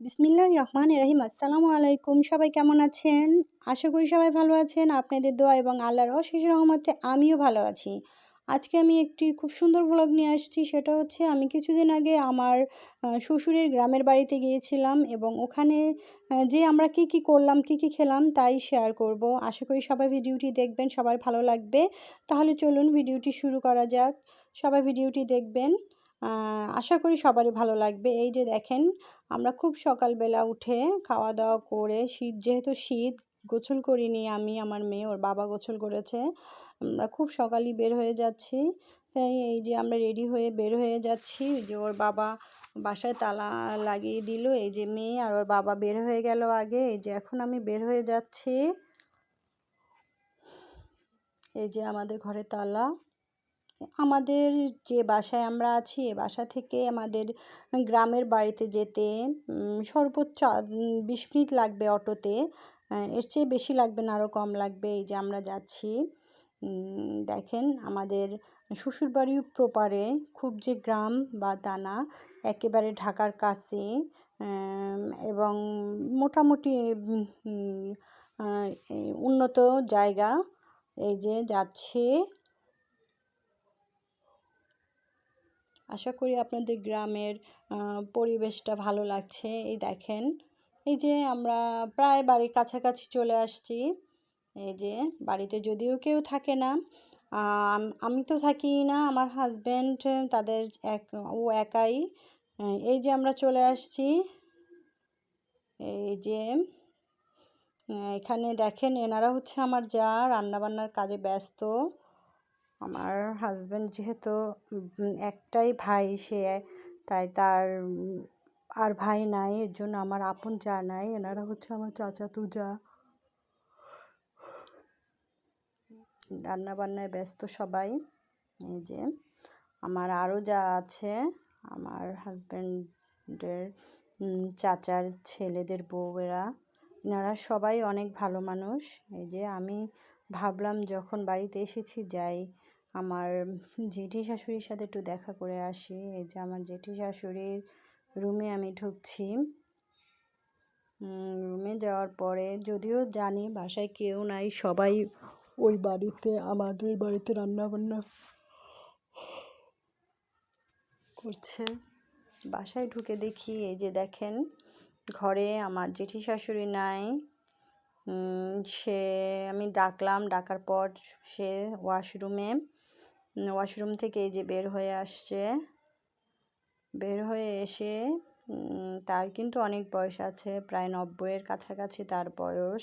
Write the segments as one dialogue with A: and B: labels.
A: বিসমিল্লাহ রহমান রহিম আসসালামু আলাইকুম সবাই কেমন আছেন? আশা করি সবাই ভালো আছেন। আপনাদের দোয়া এবং আল্লাহর অশেষ রহমতে আমিও ভালো আছি। আজকে আমি একটি খুব সুন্দর ব্লগ নিয়ে আসছি। সেটা হচ্ছে, আমি কিছুদিন আগে আমার শ্বশুরের গ্রামের বাড়িতে গিয়েছিলাম এবং ওখানে যে আমরা কি কি করলাম, কি কি খেলাম তাই শেয়ার করব। আশা করি সবাই ভিডিওটি দেখবেন, সবার ভালো লাগবে। তাহলে চলুন ভিডিওটি শুরু করা যাক। সবাই ভিডিওটি দেখবেন। আশা করি সবারই ভালো লাগবে। এই যে দেখেন, আমরা খুব সকালবেলা উঠে খাওয়া দাওয়া করে শীত, যেহেতু শীত, গোসল করিনি আমি, আমার মেয়ে, ওর বাবা গোসল করেছে, আমরা খুব সকালই বের হয়ে যাচ্ছি। তাই এই যে আমরা রেডি হয়ে বের হয়ে যাচ্ছি যে ওর বাবা বাসায় তালা লাগিয়ে দিল, এই যে মেয়ে আর ওর বাবা বের হয়ে গেল আগে, এই যে এখন আমি বের হয়ে যাচ্ছি। এই যে আমাদের ঘরে তালা। আমাদের যে বাসায় আমরা আছি, এ বাসা থেকে আমাদের গ্রামের বাড়িতে যেতে সর্বোচ্চ বিশ মিনিট লাগবে অটোতে। এর চেয়ে বেশি লাগবে না আরও কম লাগবে এই যে আমরা যাচ্ছি। দেখেন আমাদের শ্বশুরবাড়ি প্রপারে খুব যে গ্রাম বা দানা, একেবারে ঢাকার কাছে এবং মোটামুটি উন্নত জায়গা এই যে যাচ্ছে। আশা করি আপনাদের গ্রামের পরিবেশটা ভালো লাগছে। এই দেখেন, এই যে আমরা প্রায় বাড়ির কাছাকাছি চলে আসছি। এই যে বাড়িতে যদিও কেউ থাকে না আমি তো থাকি না, আমার হাজব্যান্ড তাদের এক, ও একাই। এই যে আমরা চলে আসছি, এই যে, এখানে দেখেন এনারা হচ্ছে আমার যা, রান্নাবান্নার কাজে ব্যস্ত। আমার হাজব্যান্ড যেহেতু একটাই ভাই সে, তাই তার আর ভাই নাই, এর জন্য আমার আপন যা নাই, এনারা হচ্ছে আমার চাচাতো যা রান্না বান্নায় ব্যস্ত সবাই, এই যে, আমার আরও যা আছে, আমার হাজব্যান্ডের চাচার ছেলেদের বউয়েরা, এনারা সবাই অনেক ভালো মানুষ, এই যে, আমি ভাবলাম যখন বাড়িতে এসেছি যাই আমার জেঠি শাশুড়ির সাথে একটু দেখা করে আসি। এই যে আমার জেঠি শাশুড়ির রুমে আমি ঢুকছি। রুমে যাওয়ার পরে যদিও জানি বাসায় কেউ নাই, সবাই ওই বাড়িতে, আমাদের বাড়িতে রান্নাবান্না করছে। বাসায় ঢুকে দেখি, এই যে দেখেন, ঘরে আমার জেঠি শাশুড়ি নাই সে, আমি ডাকলাম, ডাকার পর সে ওয়াশরুমে ওয়াশরুম থেকে যে বের হয়ে আসছে, বের হয়ে এসে তার কিন্তু অনেক বয়স আছে, প্রায় নব্বইয়ের কাছাকাছি তার বয়স।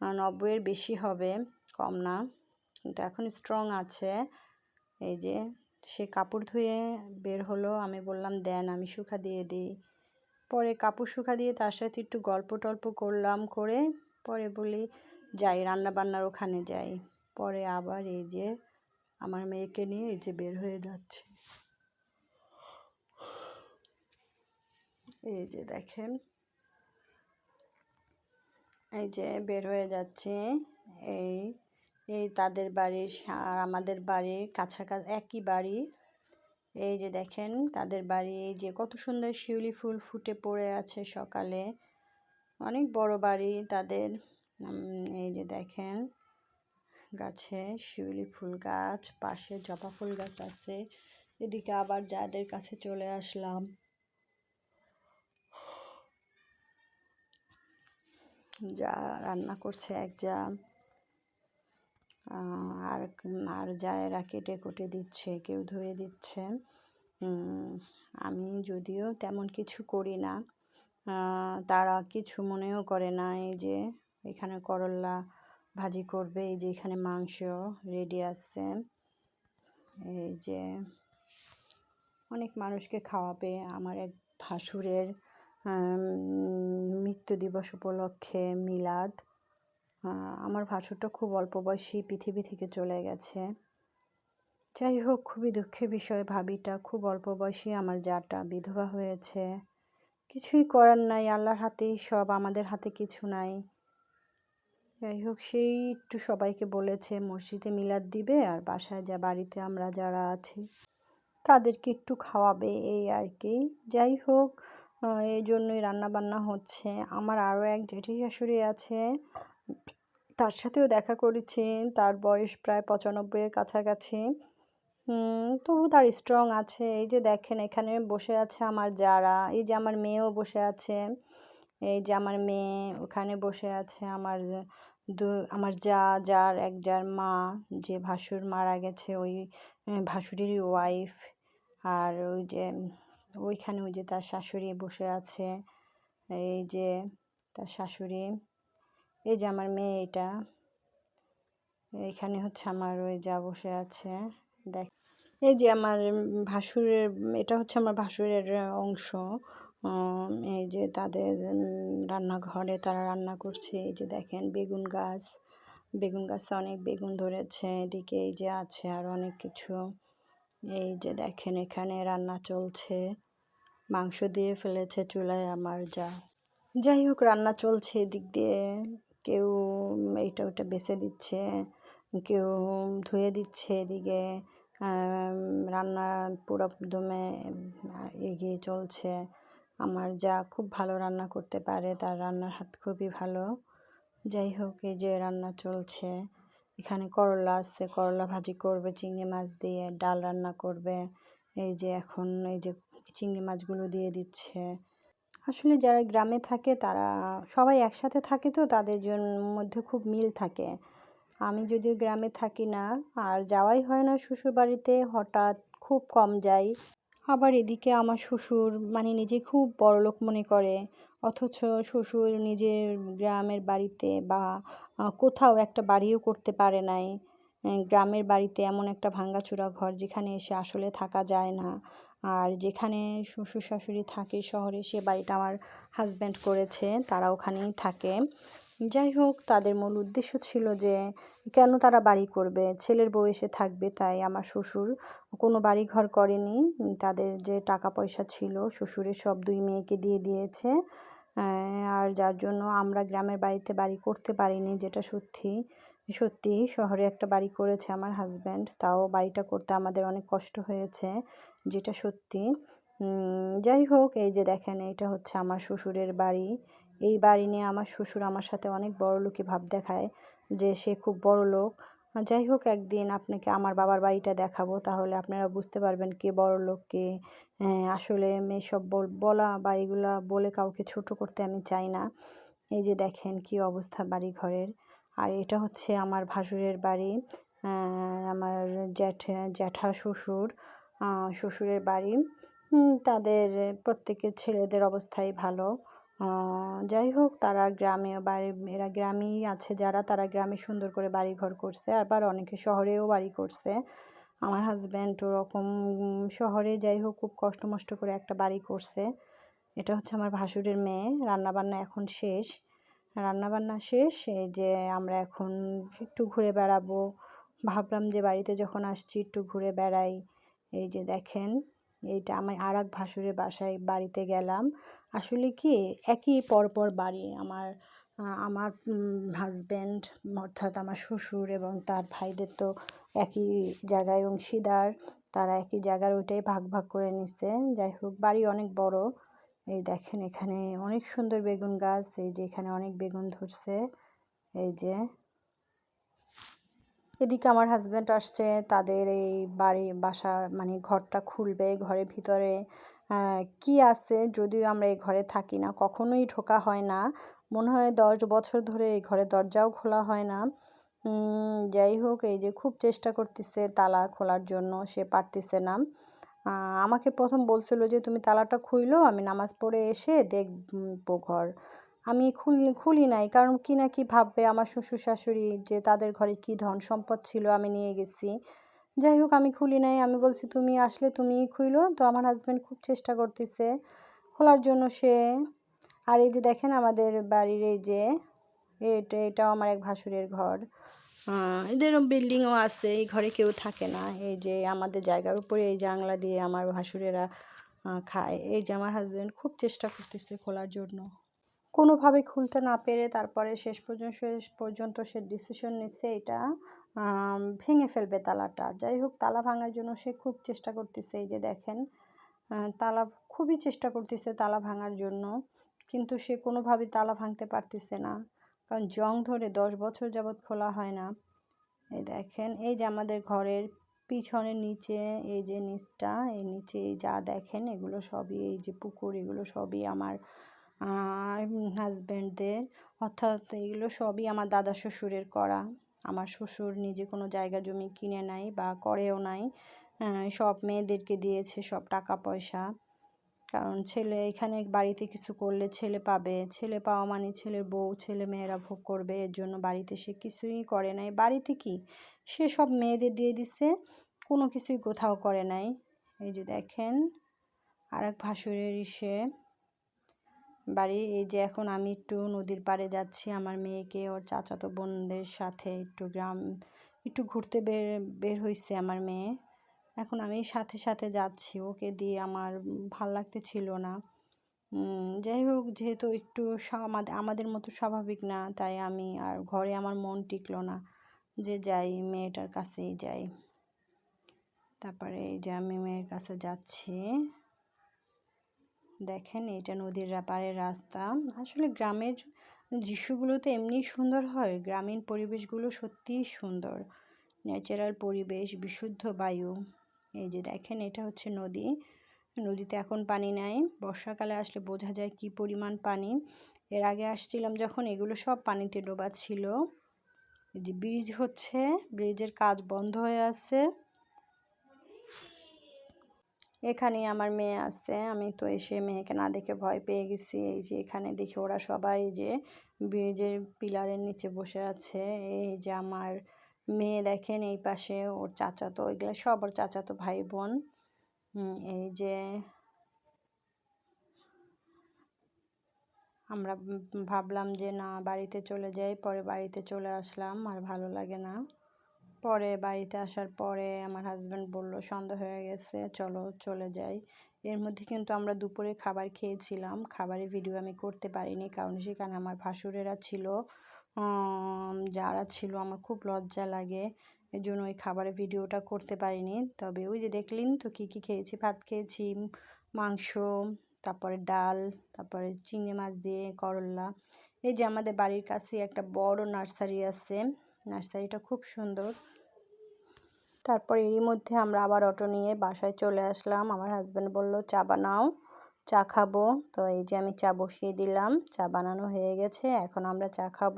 A: নব্বইয়ের বেশি হবে, কম না। কিন্তু এখন স্ট্রং আছে। এই যে সে কাপড় ধুয়ে বের হলো, আমি বললাম, দেন, আমি শুকা দিয়ে দিই। পরে কাপড় শুকা দিয়ে তার সাথে একটু গল্প টল্প করলাম করে, পরে বলি, যাই রান্না বান্নার ওখানে যাই। পরে আবার এই যে আমার মেয়েকে নিয়ে এই যে বের হয়ে যাচ্ছে। এই যে দেখেন। এই যে বের হয়ে যাচ্ছে। এই এই তাদের বাড়ির আর আমাদের বাড়ির কাছাকাছি, একই বাড়ি। এই যে দেখেন তাদের বাড়ি, এই যে কত সুন্দর শিউলি ফুল ফুটে পড়ে আছে সকালে। অনেক বড় বাড়ি তাদের। এই যে দেখেন। গাছে, শিউলি ফুল গাছ, পাশে জবা ফুল গাছ আছে। এদিকে আবার যাদের কাছে চলে আসলাম। যা রান্না করছে এক যা। আর আর এরা কেটে কুটে দিচ্ছে, কেউ ধুয়ে দিচ্ছে। আমি যদিও তেমন কিছু করি না। তারা কিছু মনেও করে না। এই যে, এখানে করল্লা ভাজি করবে। এই যে এখানে মাংস রেডি আছে। এই যে অনেক মানুষকে খাওয়াবে। আমার এক ভাসুরের মৃত্যু দিবস উপলক্ষে মিলাদ। আমার ভাসুরটা খুব অল্প বয়সী, পৃথিবী থেকে চলে গেছে। যাই হোক, খুবই দুঃখের বিষয় ভাবিটা। খুব অল্প বয়সী আমার যাটা বিধবা হয়েছে। কিছুই করার নাই, আল্লাহর হাতেই সব, আমাদের হাতে কিছু নাই। যাই হোক, সেই একটু সবাইকে বলেছে, মসজিদে মিলাদ দিবে আর বাসায় যা বাড়িতে আমরা যারা আছি তাদেরকে একটু খাওয়াবে, এই আর কি। যাই হোক এই জন্যই রান্নাবান্না হচ্ছে। আমার আরও এক জেঠি শাশুড়ি আছে, তার সাথেও দেখা করেছি, তার বয়স প্রায় পঁচানব্বইয়ের কাছাকাছি। তবু তার স্ট্রং আছে। এই যে দেখেন, এখানে বসে আছে আমার যারা, এই যে আমার মেয়েও বসে আছে। এই যে আমার মেয়ে ওখানে বসে আছে, আমার দু, আমার যা, যার এক, যার মা, যে ভাসুর মারা গেছে, ওই ভাসুরেরই ওয়াইফ আর ওই যে, ওইখানে ওই যে তার শাশুড়ি বসে আছে, এই যে তার শাশুড়ি, এই যে আমার মেয়ে এটা এইখানে হচ্ছে আমার ওই যা বসে আছে, দেখ, এই যে আমার ভাসুরের, এটা হচ্ছে আমার ভাসুরের অংশ এই যে তাদের রান্নাঘরে তারা রান্না করছে। এই যে দেখেন বেগুন গাছ, বেগুন গাছে অনেক বেগুন ধরেছে। এদিকে এই যে আছে আর অনেক কিছু। এই যে দেখেন এখানে রান্না চলছে। মাংস দিয়ে ফেলেছে চুলায় আমার যা। যাই হোক, রান্না চলছে এদিক দিয়ে। কেউ এইটা ওইটা বেছে দিচ্ছে, কেউ ধুয়ে দিচ্ছে এদিকে। রান্না পুরো দমে এগিয়ে চলছে। আমার যা খুব ভালো রান্না করতে পারে তার রান্নার হাত খুবই ভালো। যাই হোক, এই যে রান্না চলছে। এখানে করলা আছে, করলা ভাজি করবে, চিংড়ি মাছ দিয়ে ডাল রান্না করবে। এই যে এখন এই যে চিংড়ি মাছগুলো দিয়ে দিচ্ছে। আসলে যারা গ্রামে থাকে তারা সবাই একসাথে থাকে তো, তাদের জন্য মধ্যে খুব মিল থাকে। আমি যদিও গ্রামে থাকি না, আর যাওয়াই হয় না শ্বশুর বাড়িতে হঠাৎ খুব কম যাই। আবার এদিকে আমার শ্বশুর মানে নিজে খুব বড়লোক মনে করে। অথচ শ্বশুর নিজের গ্রামের বাড়িতে বা কোথাও একটা বাড়িও করতে পারে নাই। গ্রামের বাড়িতে এমন একটা ভাঙাচোরা ঘর যেখানে এসে আসলে থাকা যায় না। আর যেখানে শ্বশুর শাশুড়ি থাকে শহরে সে বাড়িটা আমার হাজব্যান্ড করেছে, তারা ওখানেই থাকে। যাই হোক, তাদের মূল উদ্দেশ্য ছিল যে, কেন তারা বাড়ি করবে? ছেলের বউ এসে থাকবে, তাই আমার শ্বশুর কোনো বাড়ি ঘর করেনি। তাদের যে টাকা পয়সা ছিল, শ্বশুরের সব দুই মেয়েকে দিয়ে দিয়েছে। আর যার জন্য আমরা গ্রামের বাড়িতে বাড়ি করতে পারিনি, যেটা সত্যি সত্যি শহরে একটা বাড়ি করেছে আমার হাজব্যান্ড তাও বাড়িটা করতে আমাদের অনেক কষ্ট হয়েছে, যেটা সত্যি। যাই হোক, এই যে দেখেন, এটা হচ্ছে আমার শ্বশুরের বাড়ি। এই বাড়ি নিয়ে আমার শ্বশুর আমার সাথে অনেক বড় লোকই ভাব দেখায় যে সে খুব বড় লোক। যাই হোক একদিন আপনাকে আমার বাবার বাড়িটা দেখাবো তাহলে আপনারা বুঝতে পারবেন কে বড় লোক কে আহ, আসলে এসব বল- বলা বা এগুলা বলে কাউকে ছোট করতে আমি চাই না। এই যে দেখেন কি অবস্থা বাড়ি ঘরের আর এটা হচ্ছে আমার ভাসুরের বাড়ি আমার জ্যাঠ জ্যাঠা শ্বশুর শ্বশুরের বাড়ি। তাদের প্রত্যেকের ছেলেদের অবস্থাই ভালো। যাই হোক, তারা গ্রামে, বাড়ি, এরা গ্রামেই আছে যারা, তারা গ্রামে সুন্দর করে বাড়ি ঘর করছে, আবার অনেকে শহরেও বাড়ি করছে। আমার হাজব্যান্ড ওরকম শহরে যাই হোক, খুব কষ্ট মষ্ট করে একটা বাড়ি করছে। এটা হচ্ছে আমার ভাসুরের মেয়ে, রান্নাবান্না এখন শেষ। রান্নাবান্না শেষ, এই যে আমরা এখন একটু ঘুরে বেড়াবো। ভাবলাম যে বাড়িতে যখন আসছি, একটু ঘুরে বেড়াই। এই যে দেখেন এইটা আমার আর এক ভাসুরের বাসায় বাড়িতে গেলাম। আসলে কি একই পরপর বাড়ি আমার আমার হাজব্যান্ড অর্থাৎ আমার শ্বশুর এবং তার ভাইদের তো একই জায়গায় অংশীদার, তারা একই জায়গার ওইটাই ভাগ ভাগ করে নিচ্ছে যাই হোক, বাড়ি অনেক বড়। এই দেখেন এখানে অনেক সুন্দর বেগুন গাছ, এই যে এখানে অনেক বেগুন ধরছে। এই যে এদিকে আমার হাজব্যান্ড আসছে, তাদের এই বাড়ি, বাসা মানে ঘরটা খুলবে ঘরের ভিতরে। কি আছে? যদিও আমরা এই ঘরে থাকি না, কখনোই ঢোকা হয় না। মনে হয় দশ বছর ধরে এই ঘরে দরজাও খোলা হয় না। যাই হোক, এই যে খুব চেষ্টা করতেছে তালা খোলার জন্য, সে পারতেছে না। আমাকে প্রথম বলছিল যে, তুমি তালাটা খুইলো, আমি নামাজ পড়ে এসে দেখব ঘর। আমি খুলি খুলি নাই। কারণ কি না কি ভাববে আমার শ্বশুর শাশুড়ি যে তাদের ঘরে কি ধন সম্পদ ছিল, আমি নিয়ে গেছি। যাই হোক, আমি খুলি নাই। আমি বলছি, তুমি আসলে তুমি খুইলো। তো আমার হাজব্যান্ড খুব চেষ্টা করতেছে খোলার জন্য সে। আর এই যে দেখেন আমাদের বাড়ির এই যে, এটা, এটাও আমার এক ভাসুরের ঘর। এদেরও বিল্ডিংও আছে, এই ঘরে কেউ থাকে না। এই যে আমাদের জায়গার উপরে এই জানলা দিয়ে আমার ভাসুরেরা খায়। এই যে আমার হাজব্যান্ড খুব চেষ্টা করতেছে খোলার জন্য। কোনোভাবে খুলতে না পেরে তারপরে শেষ পর্যন্ত শেষ পর্যন্ত সে ডিসিশন নিচ্ছে এটা ভেঙে ফেলবে তালাটা। যাই হোক, তালা ভাঙার জন্য সে খুব চেষ্টা করতেছে এই যে দেখেন তালা খুবই চেষ্টা করতেছে তালা ভাঙার জন্য, কিন্তু সে কোনোভাবেই তালা ভাঙতে পারতেছে না। কারণ জং ধরে দশ বছর যাবৎ খোলা হয় না। এই দেখেন, এই যে আমাদের ঘরের পিছনের নিচে, এই যে নিচটা, এই নিচে যা দেখেন, এগুলো সবই এই যে পুকুর, এগুলো সবই আমার হাজব্যান্ডদের অর্থাৎ এগুলো সবই আমার দাদা শ্বশুরের করা। আমার শ্বশুর নিজে কোনো জায়গা জমি কিনে নাই বা করেও নাই। সব মেয়েদেরকে দিয়েছে সব টাকা পয়সা কারণ ছেলে এখানে বাড়িতে কিছু করলে ছেলে পাবে। ছেলে পাওয়া মানে ছেলের বউ, ছেলে মেয়েরা ভোগ করবে। এর জন্য বাড়িতে সে কিছুই করে নাই। বাড়িতে কি? সে সব মেয়েদের দিয়ে দিচ্ছে কোনো কিছুই কোথাও করে নাই। এই যে দেখেন আর এক ভাসুরের ইসে। বাড়ি। এই যে এখন আমি একটু নদীর পাড়ে যাচ্ছি। আমার মেয়েকে, ওর চাচাতো বোনদের সাথে একটু গ্রাম, একটু ঘুরতে বের বের হয়েছে আমার মেয়ে। এখন আমি সাথে সাথে যাচ্ছি। ওকে দিয়ে আমার ভালো লাগতে ছিল না। যাই হোক, যেহেতু একটু আমাদের আমাদের মতো স্বাভাবিক না, তাই আমি আর ঘরে আমার মন টিকলো না যে যাই, মেয়েটার কাছেই যাই। তারপরে এই যে আমি মেয়ের কাছে যাচ্ছি। দেখেন, এটা নদীর পাড়ের রাস্তা। আসলে গ্রামের দৃশ্যগুলো তো এমনি সুন্দর হয়। গ্রামীণ পরিবেশগুলো সত্যিই সুন্দর। ন্যাচারাল পরিবেশ, বিশুদ্ধ বায়ু। এই যে দেখেন, এটা হচ্ছে নদী। নদীতে এখন পানি নাই। বর্ষাকালে আসলে বোঝা যায় কি পরিমাণ পানি। এর আগে আসছিলাম যখন, এগুলো সব পানিতে ডোবা ছিল। যে ব্রিজ হচ্ছে, ব্রিজের কাজ বন্ধ হয়ে আছে। এখানে আমার মেয়ে আসছে আমি তো এসে মেয়েকে না দেখে ভয় পেয়ে গেছি। এই যে এখানে দেখে ওরা সবাই যে ব্রিজের পিলারের নিচে বসে আছে। এই যে আমার মেয়ে দেখেন এই পাশে ওর চাচাতো, এগুলো সব ওর চাচাতো ভাই বোন। এই যে আমরা ভাবলাম যে না, বাড়িতে চলে যাই, পরে বাড়িতে চলে আসলাম, আর ভালো লাগে না। পরে বাড়িতে আসার পরে আমার হাজব্যান্ড বলল, সন্ধ্যা হয়ে গেছে, চলো চলে যাই। এর মধ্যে কিন্তু আমরা দুপুরে খাবার খেয়েছিলাম। খাবারের ভিডিও আমি করতে পারিনি কারণ সেখানে আমার ভাসুরেরা ছিল। যারা ছিল আমার খুব লজ্জা লাগে। এই জন্য ওই খাবারের ভিডিওটা করতে পারিনি। তবে ওই যে দেখলেন তো কী কী খেয়েছি, ভাত খেয়েছি, মাংস, তারপরে ডাল, তারপরে চিংড়ি মাছ দিয়ে করল্লা এই যে আমাদের বাড়ির কাছে একটা বড় নার্সারি আছে। নার্সারিটা খুব সুন্দর। তারপর এরই মধ্যে আমরা আবার অটো নিয়ে বাসায় চলে আসলাম। আমার হাজব্যান্ড বলল, চা বানাও, চা খাব। তো এই যে আমি চা বসিয়ে দিলাম, চা বানানো হয়ে গেছে। এখন আমরা চা খাব।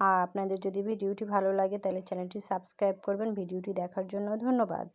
A: আর আপনাদের যদি ভিডিওটি ভালো লাগে, তাহলে চ্যানেলটি সাবস্ক্রাইব করবেন। ভিডিওটি দেখার জন্য ধন্যবাদ।